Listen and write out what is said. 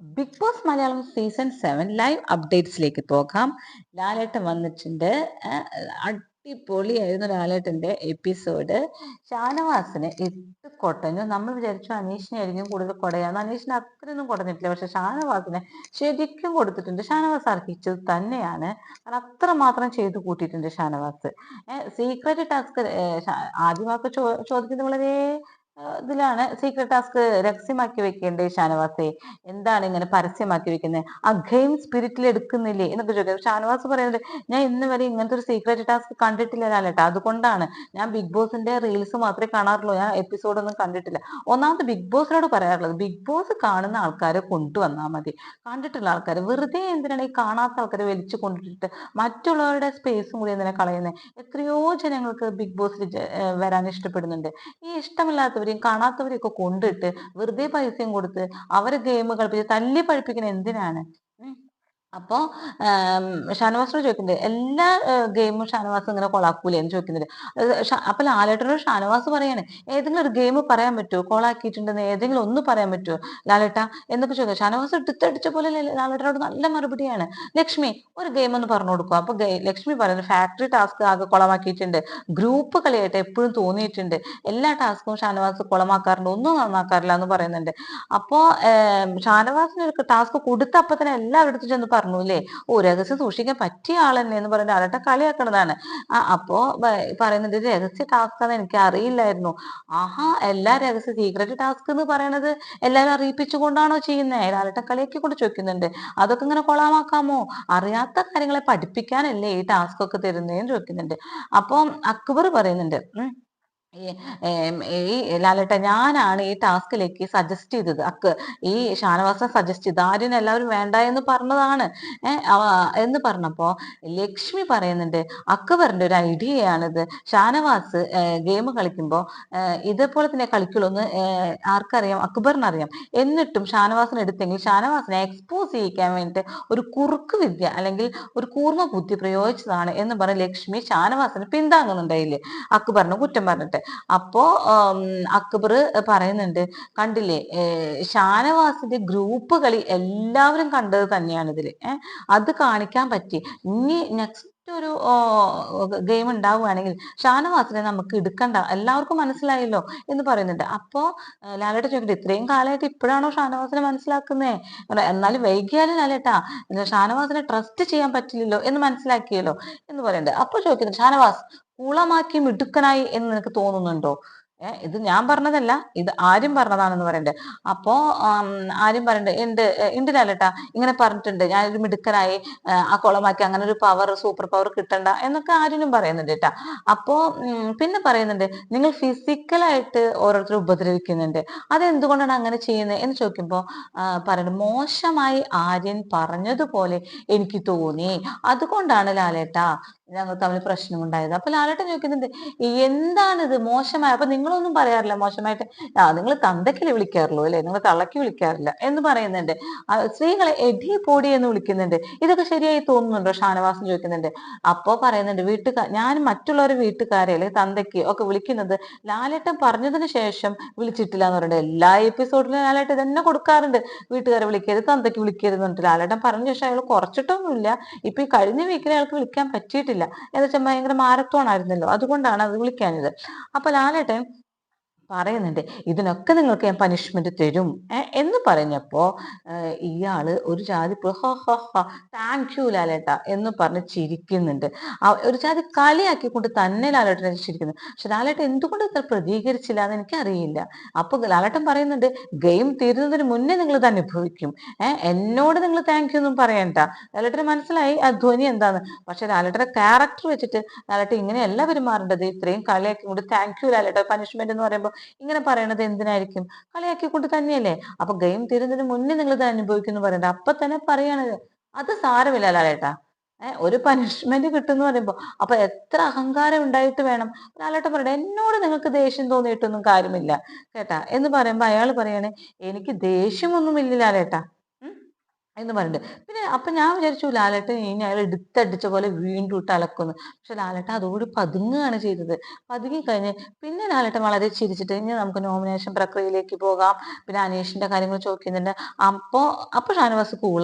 Big boss Malayalam season seven live അപ്ഡേറ്റ്സിലേക്ക് പോകാം. ലാലേട്ടൻ വന്നിട്ടുണ്ട്. അടിപൊളിയായിരുന്നു ലാലേട്ടന്റെ എപ്പിസോഡ് ഷാനവാസിന് ഇട്ട് കൊട്ടഞ്ഞു. നമ്മൾ വിചാരിച്ചു അനീഷിനെ ആയിരിക്കും കൂടുതൽ കൊടയാന്ന്. അനീഷിന് അത്രയൊന്നും കൊടഞ്ഞിട്ടില്ല പക്ഷെ ഷാനവാസിനെ ശരിക്കും കൊടുത്തിട്ടുണ്ട്. ഷാനവാസ് അർഹിച്ചത് തന്നെയാണ്. കാരണം അത്രമാത്രം ചെയ്തു കൂട്ടിയിട്ടുണ്ട് ഷാനവാസ്. സീക്രട്ട് ടാസ്ക് ആദ്യമൊക്കെ ചോ ചോദിക്കുന്നത് വളരെ ഇതിലാണ് സീക്രട്ട് ടാസ്ക് രഹസ്യമാക്കി വെക്കേണ്ടേ ഷാനവാസെ? എന്താണ് ഇങ്ങനെ പരസ്യമാക്കി വെക്കുന്നത് ആ ഗെയിം സ്പിരിറ്റിൽ എടുക്കുന്നില്ലേ എന്നൊക്കെ ചോദിക്കും. ഷാനവാസ് പറയുന്നത് ഞാൻ ഇന്ന് വരെ ഇങ്ങനത്തെ ഒരു സീക്രട്ട് ടാസ്ക് കണ്ടിട്ടില്ല ലാലേട്ടാ. അതുകൊണ്ടാണ് ഞാൻ ബിഗ് ബോസിന്റെ റീൽസ് മാത്രമേ കാണാറുള്ളൂ. ഞാൻ എപ്പിസോഡ് ഒന്നും കണ്ടിട്ടില്ല. ഒന്നാമത് ബിഗ് ബോസിനോട് പറയാറുള്ളത് ബിഗ് ബോസ് കാണുന്ന ആൾക്കാരെ കൊണ്ടുവന്നാൽ മതി. കണ്ടിട്ടുള്ള ആൾക്കാർ വെറുതെ എന്തിനാണ് ഈ കാണാത്ത ആൾക്കാരെ വലിച്ചു കൊണ്ടിട്ട് മറ്റുള്ളവരുടെ സ്പേസും കൂടി എന്തിനാ കളയുന്നത് എത്രയോ ജനങ്ങൾക്ക് ബിഗ് ബോസിൽ വരാൻ ഇഷ്ടപ്പെടുന്നുണ്ട്. ഈ ഇഷ്ടമില്ലാത്തവരെയും കാണാത്തവരെയും ഒക്കെ കൊണ്ടിട്ട് വെറുതെ പൈസയും കൊടുത്ത് അവരെ ഗെയിം കളിപ്പിച്ച് തല്ലി പഠിപ്പിക്കുന്ന എന്തിനാണ്? അപ്പോ ഷാനവാസിനോട് ചോദിക്കുന്നുണ്ട് എല്ലാ ഗെയിമും ഷാനവാസ് ഇങ്ങനെ കൊളാക്കൂലേ എന്ന് ചോദിക്കുന്നുണ്ട്. അപ്പൊ ലാലേട്ടനോട് ഷാനവാസ് പറയാണ് ഏതെങ്കിലും ഒരു ഗെയിം പറയാൻ പറ്റുമോ കൊളാക്കിയിട്ടുണ്ടെന്ന് ഏതെങ്കിലും ഒന്ന് പറയാൻ പറ്റുമോ ലാലേട്ട എന്നൊക്കെ ചോദിക്കും ഷാനവാസ് എടുത്തടിച്ച പോലെ ലാലേട്ടനോട് നല്ല മറുപടിയാണ്. ലക്ഷ്മി ഒരു ഗെയിം ഒന്ന് പറഞ്ഞു കൊടുക്കുക അപ്പൊ ലക്ഷ്മി പറയുന്നത് ഫാക്ടറി ടാസ്ക് ആകെ കുളമാക്കിയിട്ടുണ്ട്. ഗ്രൂപ്പ് കളിയായിട്ട് എപ്പോഴും തോന്നിയിട്ടുണ്ട്. എല്ലാ ടാസ്കും ഷാനവാസ് കുളമാക്കാറുണ്ട്. ഒന്നും നന്നാക്കാറില്ല എന്ന് പറയുന്നുണ്ട്. അപ്പോ ഷാനവാസിന് ഒരു ടാസ്ക് കൊടുത്ത അപ്പൊ തന്നെ എല്ലാവരുടെ ചെന്ന് പറഞ്ഞു അല്ലേ ഓ രഹസ്യം സൂക്ഷിക്കാൻ പറ്റിയ ആളല്ലേ എന്ന് പറഞ്ഞിട്ട് ആളട്ടെ കളിയാക്കണതാണ്. ആ അപ്പോ പറയുന്നത് രഹസ്യ ടാസ്ക് ആണെന്ന് എനിക്ക് അറിയില്ലായിരുന്നു ആഹാ എല്ലാ രഹസ്യ സീക്രട്ട് ടാസ്ക് എന്ന് പറയണത് എല്ലാവരും അറിയിപ്പിച്ചുകൊണ്ടാണോ ചെയ്യുന്നത് ലാലട്ട കളിയാക്കി കൊണ്ട് ചോദിക്കുന്നുണ്ട്. അതൊക്കെ ഇങ്ങനെ കൊളാമാക്കാമോ? അറിയാത്ത കാര്യങ്ങളെ പഠിപ്പിക്കാനല്ലേ ഈ ടാസ്ക് ഒക്കെ തരുന്നതെന്ന് ചോദിക്കുന്നുണ്ട്. അപ്പം അക്ബർ പറയുന്നുണ്ട് ഈ ലാലേട്ട ഞാനാണ് ഈ ടാസ്കിലേക്ക് സജസ്റ്റ് ചെയ്തത്. അക്ക് ഈ ഷാനവാസനെ സജസ്റ്റ് ചെയ്ത് ആര്യൻ എല്ലാവരും വേണ്ട എന്ന് പറഞ്ഞതാണ്. എന്ന് പറഞ്ഞപ്പോ ലക്ഷ്മി പറയുന്നുണ്ട് അക്ബറിന്റെ ഒരു ഐഡിയയാണിത് ഷാനവാസ് ഗെയിം കളിക്കുമ്പോൾ ഇതേപോലെ തന്നെ കളിക്കുള്ളൂ എന്ന് ആർക്കറിയാം? അക്ബറിനറിയാം എന്നിട്ടും ഷാനവാസിനെ എടുത്തെങ്കിൽ ഷാനവാസിനെ എക്സ്പോസ് ചെയ്യിക്കാൻ വേണ്ടിയിട്ട് ഒരു കുറുക്ക് വിദ്യ അല്ലെങ്കിൽ ഒരു കൂർമ്മ ബുദ്ധി പ്രയോഗിച്ചതാണ് എന്ന് പറഞ്ഞ് ലക്ഷ്മി ഷാനവാസിനെ പിന്താങ്ങുന്നുണ്ട് അതിൽ. അക്ബറിന് കുറ്റം പറഞ്ഞിട്ട്. അപ്പോ അക്ബർ പറയുന്നുണ്ട് കണ്ടില്ലേ ഷാനവാസിന്റെ ഗ്രൂപ്പ് കളി എല്ലാവരും കണ്ടത് തന്നെയാണ് ഇതിൽ അത് കാണിക്കാൻ പറ്റി. ഇനി നെക്സ്റ്റ് ഒരു ഗെയിം ഉണ്ടാവുകയാണെങ്കിൽ ഷാനവാസിനെ നമുക്ക് എടുക്കണ്ട. എല്ലാവർക്കും മനസ്സിലായല്ലോ എന്ന് പറയുന്നുണ്ട്. അപ്പോ ലാലേട്ട ചോദിക്കട്ടെ ഇത്രയും കാലമായിട്ട് ഇപ്പോഴാണോ ഷാനവാസിനെ മനസ്സിലാക്കുന്നേ? എന്നാലും വൈകിയാലും ലാലേട്ടാ ഷാനവാസിനെ ട്രസ്റ്റ് ചെയ്യാൻ പറ്റില്ലല്ലോ എന്ന് മനസ്സിലാക്കിയല്ലോ എന്ന് പറയുന്നുണ്ട്. അപ്പൊ ചോദിക്കുന്നത് ഷാനവാസ് കുളമാക്കി മിടുക്കനായി എന്ന് നിനക്ക് തോന്നുന്നുണ്ടോ? ഇത് ഞാൻ പറഞ്ഞതല്ല ഇത് ആരും പറഞ്ഞതാണെന്ന് പറയുന്നുണ്ട് അപ്പോ ആരും പറയുന്നുണ്ട് എന്ത് ഉണ്ട് ലാലേട്ടാ ഇങ്ങനെ പറഞ്ഞിട്ടുണ്ട്? ഞാൻ ഒരു മിടുക്കനായി ആ കുളമാക്കി അങ്ങനെ ഒരു പവർ സൂപ്പർ പവർ കിട്ടണ്ട എന്നൊക്കെ ആരും പറയുന്നുണ്ട് കേട്ടാ. അപ്പോ പിന്നെ പറയുന്നുണ്ട് നിങ്ങൾ ഫിസിക്കലായിട്ട് ഓരോരുത്തരും ഉപദ്രവിക്കുന്നുണ്ട്. അതെന്തുകൊണ്ടാണ് അങ്ങനെ ചെയ്യുന്നത് എന്ന് ചോദിക്കുമ്പോൾ പറയുന്നത് മോശമായി ആര്യൻ പറഞ്ഞതുപോലെ എനിക്ക് തോന്നി. അതുകൊണ്ടാണ് ലാലേട്ട ഞങ്ങൾ തമ്മിൽ പ്രശ്നമുണ്ടായത്. അപ്പൊ ലാലേട്ടൻ ചോദിക്കുന്നുണ്ട് എന്താണിത് മോശമായ? അപ്പൊ നിങ്ങളൊന്നും പറയാറില്ല. മോശമായിട്ട് ആ നിങ്ങൾ തന്തയ്ക്കൽ വിളിക്കാറുള്ളൂ അല്ലെ? നിങ്ങൾ തള്ളക്ക് വിളിക്കാറില്ല എന്ന് പറയുന്നുണ്ട്. സ്ത്രീകളെ എടി പൊടി എന്ന് വിളിക്കുന്നുണ്ട്. ഇതൊക്കെ ശരിയായി തോന്നുന്നുണ്ടോ? ഷാനവാസം ചോദിക്കുന്നുണ്ട്. അപ്പോ പറയുന്നുണ്ട് വീട്ടുകാർ ഞാൻ മറ്റുള്ളവരെ വീട്ടുകാരെ അല്ലെങ്കിൽ തന്തയ്ക്ക് ഒക്കെ വിളിക്കുന്നത് ലാലേട്ടൻ പറഞ്ഞതിന് ശേഷം വിളിച്ചിട്ടില്ല എന്ന് പറയുന്നത് എല്ലാ എപ്പിസോഡിലും ലാലേട്ടൻ തന്നെ കൊടുക്കാറുണ്ട്. വീട്ടുകാരെ വിളിക്കരുത് തന്തയ്ക്ക് വിളിക്കരുത് എന്നിട്ട് ലാലേട്ടൻ പറഞ്ഞ ശേഷം അയാൾ കുറച്ചിട്ടൊന്നുമില്ല. ഇപ്പൊ ഈ കഴിഞ്ഞ വീക്കിൽ അയാൾക്ക് വിളിക്കാൻ പറ്റിയിട്ടില്ല. എന്ന് വെച്ചാൽ ഭയങ്കര മാരത്തോൺ ആയിരുന്നല്ലോ. അതുകൊണ്ടാണ് അത് വിളിക്കാഞ്ഞത്. അപ്പൊ ലാലേട്ടൻ പറയുന്നുണ്ട്. ഇതിനൊക്കെ നിങ്ങൾക്ക് ഞാൻ പനിഷ്മെന്റ് തരും. എന്ന് പറഞ്ഞപ്പോ ഇയാൾ ഒരു ജാതി താങ്ക് യു ലാലേട്ട എന്ന് പറഞ്ഞ് ചിരിക്കുന്നുണ്ട്. ഒരു ജാതി കളിയാക്കിക്കൊണ്ട് തന്നെ ലാലേട്ടനെ ചിരിക്കുന്നു. പക്ഷെ ലാലേട്ടൻ എന്തുകൊണ്ട് ഇത്ര പ്രതികരിച്ചില്ല എന്ന് എനിക്ക് അറിയില്ല അപ്പൊ ലാലേട്ടൻ പറയുന്നുണ്ട് ഗെയിം തീരുന്നതിന് മുന്നേ നിങ്ങൾ ഇത് അനുഭവിക്കും. എന്നോട് നിങ്ങൾ താങ്ക് യു ഒന്നും പറയണ്ട. ലാലേട്ടന് മനസ്സിലായി ആ ധ്വനി എന്താന്ന്. പക്ഷെ ലാലേട്ടന്റെ ക്യാരക്ടർ വെച്ചിട്ട് ലാലേട്ടൻ ഇങ്ങനെയല്ല പെരുമാറേണ്ടത്. ഇത്രയും കളിയാക്കി കൊണ്ട് താങ്ക് യു ലാലേട്ട പനിഷ്മെന്റ് എന്ന് പറയുമ്പോൾ ഇങ്ങനെ പറയണത് എന്തിനായിരിക്കും? കളിയാക്കിക്കൊണ്ട് തന്നെയല്ലേ? അപ്പൊ ഗെയിം തീരുന്നതിന് മുന്നേ നിങ്ങൾ ഇത് അനുഭവിക്കുന്നു പറയണ്ട. അപ്പൊ തന്നെ പറയണത് അത് സാരമില്ല ലാലേട്ടാ. ഏഹ് ഒരു പനിഷ്മെന്റ് കിട്ടുന്നു പറയുമ്പോ അപ്പൊ എത്ര അഹങ്കാരം ഉണ്ടായിട്ട് വേണം? ലാലേട്ടൻ പറയട്ടെ എന്നോട് നിങ്ങൾക്ക് ദേഷ്യം തോന്നിയിട്ടൊന്നും കാര്യമില്ല. കേട്ടാ എന്ന് പറയുമ്പോ അയാൾ പറയണേ എനിക്ക് ദേഷ്യമൊന്നുമില്ല ലാലേട്ടാ. എന്ന് പറഞ്ഞിട്ട്. പിന്നെ അപ്പം ഞാൻ വിചാരിച്ചു ലാലേട്ടൻ ഇനി അയാൾ എടുത്തടിച്ച പോലെ വീണ്ടും ഇട്ട് അലക്കുന്നു. പക്ഷെ ലാലേട്ടൻ അതുകൂടി പതുങ്ങുകയാണ് ചെയ്തത്. പതുങ്ങി കഴിഞ്ഞ് പിന്നെ ലാലേട്ടൻ വളരെ ചിരിച്ചിട്ട് ഇനി നമുക്ക് നോമിനേഷൻ പ്രക്രിയയിലേക്ക് പോകാം. പിന്നെ അനീഷിന്റെ കാര്യങ്ങൾ ചോദിക്കുന്നുണ്ട്. അപ്പോൾ അപ്പോൾ ഷാനവാസ് കൂൾ